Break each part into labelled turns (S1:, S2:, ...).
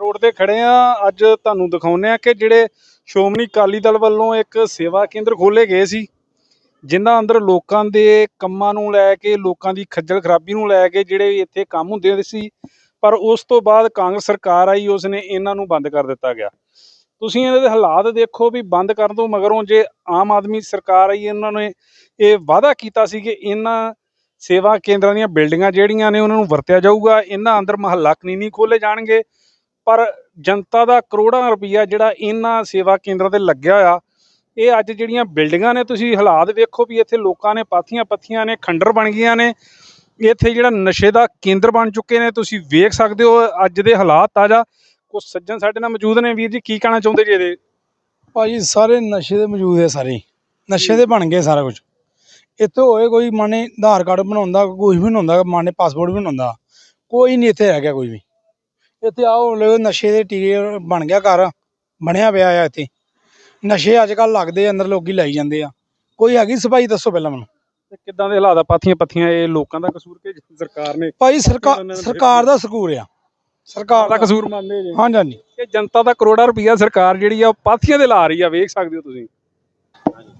S1: Road ਤੇ ਖੜੇ ਆ। ਅੱਜ ਤੁਹਾਨੂੰ ਦਿਖਾਉਂਦੇ ਆ ਕਿ ਜਿਹੜੇ ਸ਼੍ਰੋਮਣੀ ਅਕਾਲੀ ਦਲ ਵੱਲੋਂ ਇੱਕ ਸੇਵਾ ਕੇਂਦਰ ਖੋਲੇ ਗਏ ਸੀ, ਜਿਨ੍ਹਾਂ ਅੰਦਰ ਲੋਕਾਂ ਦੇ ਕੰਮਾਂ ਨੂੰ ਲੈ ਕੇ, ਲੋਕਾਂ ਦੀ ਖੱਜਲ ਖਰਾਬੀ ਨੂੰ ਲੈ ਕੇ ਜਿਹੜੇ ਇੱਥੇ ਕੰਮ ਹੁੰਦੇ ਸੀ, ਪਰ ਉਸ ਤੋਂ ਬਾਅਦ ਕਾਂਗਰਸ ਸਰਕਾਰ ਆਈ, ਉਸ ਨੇ ਇਹਨਾਂ ਨੂੰ ਬੰਦ ਕਰ ਦਿੱਤਾ ਗਿਆ। ਤੁਸੀਂ ਇਹਨਾਂ ਦੇ ਹਾਲਾਤ ਦੇਖੋ ਵੀ ਬੰਦ ਕਰਨ ਤੋਂ ਮਗਰੋਂ ਜੇ ਆਮ ਆਦਮੀ ਸਰਕਾਰ ਆਈ, ਇਹਨਾਂ ਨੇ ਇਹ ਵਾਅਦਾ ਕੀਤਾ ਸੀ ਕਿ ਇਹਨਾਂ ਸੇਵਾ ਕੇਂਦਰਾਂ ਦੀਆਂ ਬਿਲਡਿੰਗਾਂ ਜਿਹੜੀਆਂ ਨੇ, ਉਹਨਾਂ ਨੂੰ ਵਰਤਿਆ ਜਾਊਗਾ, ਇਹਨਾਂ ਅੰਦਰ ਮਹੱਲਾ ਕਲੀਨਿਕ ਖੋਲੇ ਜਾਣਗੇ। ਪਰ ਜਨਤਾ ਦਾ ਕਰੋੜਾਂ ਰੁਪਈਆ ਜਿਹੜਾ ਇਹਨਾਂ ਸੇਵਾ ਕੇਂਦਰਾਂ ਤੇ ਲੱਗਿਆ ਹੋਇਆ ਇਹ ਅੱਜ ਜਿਹੜੀਆਂ ਬਿਲਡਿੰਗਾਂ ਨੇ ਤੁਸੀਂ ਹਾਲਾਤ ਵੇਖੋ ਵੀ ਇੱਥੇ ਲੋਕਾਂ ਨੇ ਪਾਥੀਆਂ ਪੱਥੀਆਂ ਨੇ, ਖੰਡਰ ਬਣ ਗਈਆਂ ਨੇ, ਇੱਥੇ ਜਿਹੜਾ ਨਸ਼ੇ ਦਾ ਕੇਂਦਰ ਬਣ ਚੁੱਕੇ ਨੇ, ਤੁਸੀਂ ਵੇਖ ਸਕਦੇ ਹੋ ਅੱਜ ਦੇ ਹਾਲਾਤ ਤਾਜ਼ਾ। ਕੁਝ ਸੱਜਣ ਸਾਡੇ ਨਾਲ ਮੌਜੂਦ ਨੇ, ਵੀਰ ਜੀ, ਕੀ ਕਹਿਣਾ ਚਾਹੁੰਦੇ ਜੀ ਇਹਦੇ?
S2: ਭਾਜੀ, ਸਾਰੇ ਨਸ਼ੇ ਦੇ ਮੌਜੂਦ ਹੈ ਸਾਰੇ। ਨਸ਼ੇ ਦੇ ਬਣ ਗਏ ਸਾਰਾ ਕੁਝ ਇੱਥੇ ਹੋਏ ਕੋਈ, ਮਾਨੇ ਆਧਾਰ ਕਾਰਡ ਬਣਾਉਂਦਾ ਕੁਝ ਵੀ ਬਣਾਉਂਦਾ, ਮਾਨੇ ਪਾਸਪੋਰਟ ਵੀ ਬਣਾਉਂਦਾ। ਕੋਈ ਨਹੀਂ ਇੱਥੇ ਰਹਿ ਗਿਆ ਕੋਈ ਵੀ। ਇੱਥੇ ਆਓ ਲੋ ਨਸ਼ੇ ਦੇ ਟੀਕੇ ਬਣ ਗਿਆ ਘਰ ਬਣਿਆ ਪਿਆ ਆ ਇੱਥੇ। ਨਸ਼ੇ ਅੱਜ ਕੱਲ ਲੱਗਦੇ ਆ, ਅੰਦਰ ਲੋਕੀ ਲਾਈ ਜਾਂਦੇ ਆ। ਕੋਈ ਹੈਗੀ ਸਫ਼ਾਈ ਦੱਸੋ ਪਹਿਲਾਂ ਮੈਨੂੰ।
S1: ਤੇ ਕਿੱਦਾਂ ਦੇ ਹਾਲਾਤ ਆ? ਪਾਥੀਆਂ ਪੱਥੀਆਂ ਇਹ ਲੋਕਾਂ ਦਾ ਕਸੂਰ ਕਿ ਸਰਕਾਰ ਨੇ
S2: ਭਾਈ ਸਰਕਾਰ ਸਰਕਾਰ ਦਾ ਸਕੂਰ ਆ। ਸਰਕਾਰ
S1: ਦਾ ਕਸੂਰ ਮੰਨਦੇ ਜੀ।
S2: ਹਾਂਜੀ ਹਾਂਜੀ।
S1: ਇਹ ਜਨਤਾ ਦਾ ਕਰੋੜਾਂ ਰੁਪਈਆ ਸਰਕਾਰ ਜਿਹੜੀ ਆ ਉਹ ਪਾਥੀਆਂ ਦੇ ਲਾ ਰਹੀ ਆ। ਵੇਖ ਸਕਦੇ ਹੋ ਤੁਸੀਂ।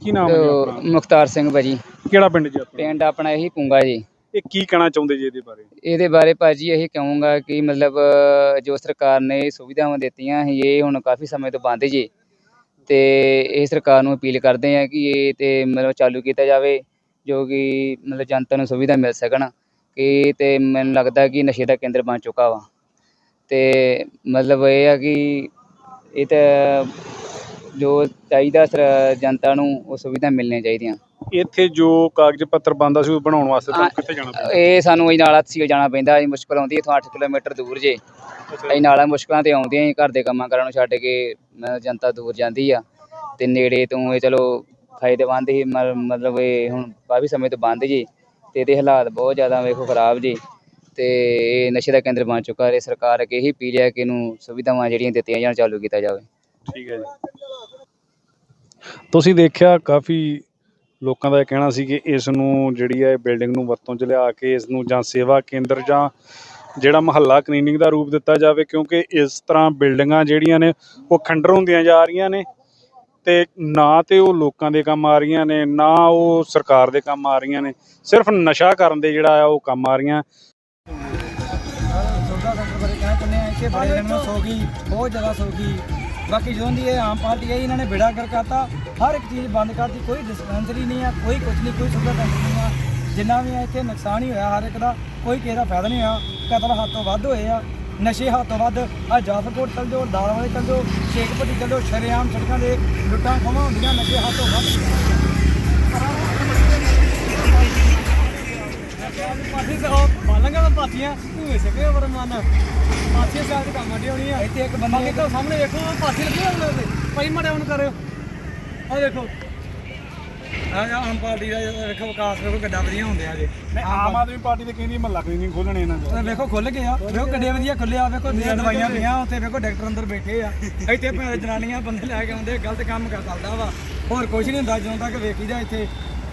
S1: ਕੀ ਨਾਮ ਹੈ ਜੀ
S3: ਉਹ
S1: ਆਪਣਾ?
S3: ਮੁਖਤਾਰ ਸਿੰਘ ਭਾਜੀ।
S1: ਕਿਹੜਾ ਪਿੰਡ ਜੀ ਆਪਣਾ?
S3: ਪਿੰਡ ਆਪਣਾ ਇਹੀ ਪੁੰਗਾ ਜੀ।
S1: ਇਹ ਕੀ ਕਹਿਣਾ ਚਾਹੁੰਦੇ ਜੀ ਇਹਦੇ ਬਾਰੇ?
S3: ਇਹਦੇ ਬਾਰੇ ਭਾਜੀ ਇਹ ਕਹੂੰਗਾ ਕਿ ਮਤਲਬ ਜੋ ਸਰਕਾਰ ਨੇ ਸੁਵਿਧਾਵਾਂ ਦਿੱਤੀਆਂ ਸੀ, ਇਹ ਹੁਣ ਕਾਫੀ ਸਮੇਂ ਤੋਂ ਬੰਦ ਜੀ। ਤੇ ਇਹ ਸਰਕਾਰ ਨੂੰ ਅਪੀਲ ਕਰਦੇ ਆ ਕਿ ਇਹ ਤੇ ਮਤਲਬ ਚਾਲੂ ਕੀਤਾ ਜਾਵੇ, ਜੋ ਕਿ ਮਤਲਬ ਜਨਤਾ ਨੂੰ ਸੁਵਿਧਾ ਮਿਲ ਸਕਣ। ਕਿ ਤੇ ਮੈਨੂੰ ਲੱਗਦਾ ਕਿ ਨਸ਼ੇ ਦਾ ਕੇਂਦਰ ਬਣ ਚੁੱਕਾ ਵਾ। ਤੇ ਮਤਲਬ ਇਹ ਆ ਕਿ ਇਹ ਤਾਂ ਜੋ ਚਾਹੀਦਾ ਸਰ ਜਨਤਾ ਨੂੰ ਉਹ ਸੁਵਿਧਾ ਮਿਲਣੀਆਂ ਚਾਹੀਦੀਆਂ।
S1: ਇੱਥੇ ਜੋ ਕਾਗਜ਼ ਪੱਤਰ ਬੰਦਾ ਸੀ ਉਹ ਬਣਾਉਣ ਵਾਸਤੇ ਤੁਹਾਨੂੰ ਕਿੱਥੇ ਜਾਣਾ ਪੈਂਦਾ?
S3: ਇਹ ਸਾਨੂੰ ਇਹ ਨਾਲਾ ਤਹਿਸੀਲ ਜਾਣਾ ਪੈਂਦਾ ਇਹ ਮੁਸ਼ਕਲ ਆਉਂਦੀ ਇੱਥੋਂ 8 ਕਿਲੋਮੀਟਰ ਦੂਰ ਜੇ। ਇਹ ਨਾਲਾ ਮੁਸ਼ਕਲਾਂ ਤੇ ਆਉਂਦੀਆਂ ਹੀ ਘਰ ਦੇ ਕੰਮਾਂ ਕਰਨ ਨੂੰ ਛੱਡ ਕੇ ਜਨਤਾ ਦੂਰ ਜਾਂਦੀ ਆ। ਤੇ ਨੇੜੇ ਤੋਂ ਇਹ ਚਲੋ ਫਾਇਦੇਮੰਦ ਹੀ ਮਤਲਬ ਇਹ ਹੁਣ ਕਾਫੀ ਸਮੇਂ ਤੋਂ ਬੰਦ ਜੀ ਤੇ ਇਹਦੇ ਹਾਲਾਤ ਬਹੁਤ ਜ਼ਿਆਦਾ ਵੇਖੋ ਖਰਾਬ ਜੀ। ਤੇ ਇਹ ਨਸ਼ੇ ਦਾ ਕੇਂਦਰ ਬਣ ਚੁੱਕਾ ਹੈ ਸਰਕਾਰ ਅੱਗੇ ਇਹੀ ਅਪੀਲ ਹੈ ਕਿ ਇਹਨੂੰ ਸੁਵਿਧਾਵਾਂ ਜਿਹੜੀਆਂ ਦਿੱਤੀਆਂ ਜਾਣ ਚਾਲੂ ਕੀਤਾ ਜਾਵੇ।
S1: ਠੀਕ ਹੈ ਜੀ। ਤੁਸੀਂ ਦੇਖਿਆ ਕਾਫੀ ਲੋਕਾਂ ਦਾ ਇਹ ਕਹਿਣਾ ਸੀ ਕਿ ਇਸ ਨੂੰ ਜਿਹੜੀ ਹੈ ਬਿਲਡਿੰਗ ਨੂੰ ਵਰਤੋਂ ਚ ਲਿਆ ਕੇ ਇਸ ਨੂੰ ਜਾਂ ਸੇਵਾ ਕੇਂਦਰ ਜਾਂ ਜਿਹੜਾ ਮਹੱਲਾ ਕਲੀਨਿਕ ਦਾ ਰੂਪ ਦਿੱਤਾ ਜਾਵੇ ਕਿਉਂਕਿ ਇਸ ਤਰ੍ਹਾਂ ਬਿਲਡਿੰਗਾਂ ਜਿਹੜੀਆਂ ਨੇ ਉਹ ਖੰਡਰ ਹੁੰਦੀਆਂ ਜਾ ਰਹੀਆਂ ਨੇ ਤੇ ਨਾ ਤੇ ਉਹ ਲੋਕਾਂ ਦੇ ਕੰਮ ਆ ਰਹੀਆਂ ਨੇ ਨਾ ਉਹ ਸਰਕਾਰ ਦੇ ਕੰਮ ਆ ਰਹੀਆਂ ਨੇ ਸਿਰਫ ਨਸ਼ਾ ਕਰਨ ਦੇ ਜਿਹੜਾ ਆ ਉਹ ਕੰਮ ਆ ਰਹੀਆਂ।
S4: ਸੁਵਿਧਾ ਸੈਂਟਰ ਬਾਰੇ ਕਹਿਣਾ ਚਾਹੁੰਦੇ ਆ ਇੱਥੇ ਬੜੇ ਜਨਮ ਸੋ ਗਈ ਬਹੁਤ ਜ਼ਿਆਦਾ ਸੋ ਗਈ ਬਾਕੀ ਜਦੋਂ ਦੀ ਇਹ ਆਮ ਪਾਰਟੀ ਆਈ, ਇਹਨਾਂ ਨੇ ਬੇੜਾ ਕਰ ਕਰਤਾ। ਹਰ ਇੱਕ ਚੀਜ਼ ਬੰਦ ਕਰਤੀ, ਕੋਈ ਡਿਸਪੈਂਸਰੀ ਨਹੀਂ ਆ, ਕੋਈ ਕੁਝ ਨਹੀਂ, ਕੋਈ ਸੁਵਿਧਾ ਨਹੀਂ ਆ। ਜਿੰਨਾ ਵੀ ਆ, ਇੱਥੇ ਨੁਕਸਾਨ ਹੀ ਹੋਇਆ ਹਰ ਇੱਕ ਦਾ, ਕੋਈ ਕਿਸੇ ਦਾ ਫਾਇਦਾ ਨਹੀਂ ਹੋਇਆ। ਕਤਲ ਹੱਦ ਤੋਂ ਵੱਧ ਹੋਏ ਆ, ਨਸ਼ੇ ਹੱਦ ਤੋਂ ਵੱਧ, ਆ ਜਾਫਰਕੋਟ ਚਲ ਜਾਓ ਦਾਲ ਵਾਲੇ ਚਲ ਜਾਓ ਸ਼ੇਖਪੁਰ ਚਲ ਜਾਓ, ਸ਼ਰੇਆਮ ਸੜਕਾਂ ਦੇ ਲੁੱਟਾਂ ਖੋਹਾਂ ਹੁੰਦੀਆਂ, ਨਸ਼ੇ ਹੱਦ ਤੋਂ ਵੱਧ। ਪਾਠੀ ਸੋ ਬਾਲਾਂਗਾ ਮੈਂ ਪਾਠੀਆਂ ਤੂੰ ਸਕੇ ਵਰਮਾਨ ਪਾਠੀਆਂ ਸਾਲ ਦੀ ਕੰਮ ਆਡੀ ਹੋਣੀ ਆ। ਇੱਥੇ ਇੱਕ ਬੰਦਾ ਬਾਕੀ ਤਾਂ ਸਾਹਮਣੇ ਵੇਖੋ ਪਾਠੀ ਲੱਗੀ ਹੋਣੀ ਉਹਦੇ। ਭਾਈ ਮੜੇ ਹੁਣ ਕਰਿਓ। ਆ ਦੇਖੋ। ਆ ਆ ਆਮ ਪਾਰਟੀ ਦਾ ਵੇਖੋ ਵਿਕਾਸ ਵੇਖੋ ਕਿੱਡਾ ਵਧੀਆ ਹੁੰਦੇ ਆ ਜੀ
S1: ਆਮ ਆਦਮੀ ਪਾਰਟੀ ਦੇ ਕਹਿੰਦੀ ਮਹੱਲਾ ਕਲੀਨਿਕ ਖੋਲਣੇ ਇਹਨਾਂ
S4: ਉਹ ਵੇਖੋ ਖੁੱਲ ਗਏ ਆ। ਵੇਖੋ ਕਿੱਡੇ ਵਧੀਆ ਖੁੱਲੇ ਆ। ਵੇਖੋ ਦੀਆਂ ਦਵਾਈਆਂ ਪਈਆਂ ਉੱਥੇ ਵੇਖੋ ਡਾਕਟਰ ਅੰਦਰ ਬੈਠੇ ਆ। ਇੱਥੇ ਭੈਣ ਜਨਾਨੀਆਂ ਬੰਦੇ ਲੈ ਕੇ ਆਉਂਦੇ ਗਲਤ ਕੰਮ ਕਰ ਵਾ। ਹੋਰ ਕੁਝ ਨਹੀਂ ਹੁੰਦਾ ਜਦੋਂ ਤੱਕ ਵੇਖੀਦਾ ਇੱਥੇ।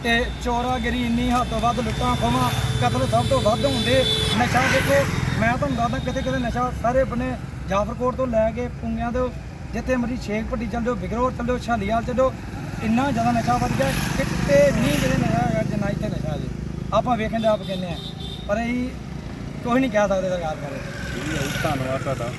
S4: ਤੇ ਚੋਰਾਗਿਰੀ ਇੰਨੀ ਹੱਦ ਤੋਂ ਵੱਧ ਲੁੱਟਾਂ ਖੋਵਾਂ ਕਤਲ ਸਭ ਤੋਂ ਵੱਧ ਹੁੰਦੇ। ਨਸ਼ਾ ਦੇਖੋ ਮੈਂ ਤੁਹਾਨੂੰ ਦੱਸਦਾ ਕਿਤੇ ਕਿਤੇ ਨਸ਼ਾ ਸਾਰੇ ਬੰਨੇ ਜਾਫਰਕੋਟ ਤੋਂ ਲੈ ਕੇ ਪੁੰਗਿਆਂ ਤੋਂ, ਜਿੱਥੇ ਮਰਜ਼ੀ ਸ਼ੇਖ ਪੱਟੀ ਚੱਲ ਜਾਓ ਬਿਗਰੋਰ ਚੱਲ ਜਾਓ ਛਾਲੀਵਾਲ ਚੱਲ ਜਾਓ, ਇੰਨਾ ਜ਼ਿਆਦਾ ਨਸ਼ਾ ਵੱਧ ਗਿਆ, ਕਿਤੇ ਨਹੀਂ ਜਿਹੜੇ ਨਸ਼ਾ ਹੈਗਾ, ਜਿੰਨਾ ਇੱਥੇ ਨਸ਼ਾ ਜੀ। ਆਪਾਂ ਵੇਖਣ ਦੇ ਆਪ ਕਹਿੰਦੇ ਆ ਪਰ ਅਸੀਂ ਕੁਝ ਨਹੀਂ ਕਹਿ ਸਕਦੇ ਸਰਕਾਰ ਬਾਰੇ।
S1: ਧੰਨਵਾਦ ਤੁਹਾਡਾ।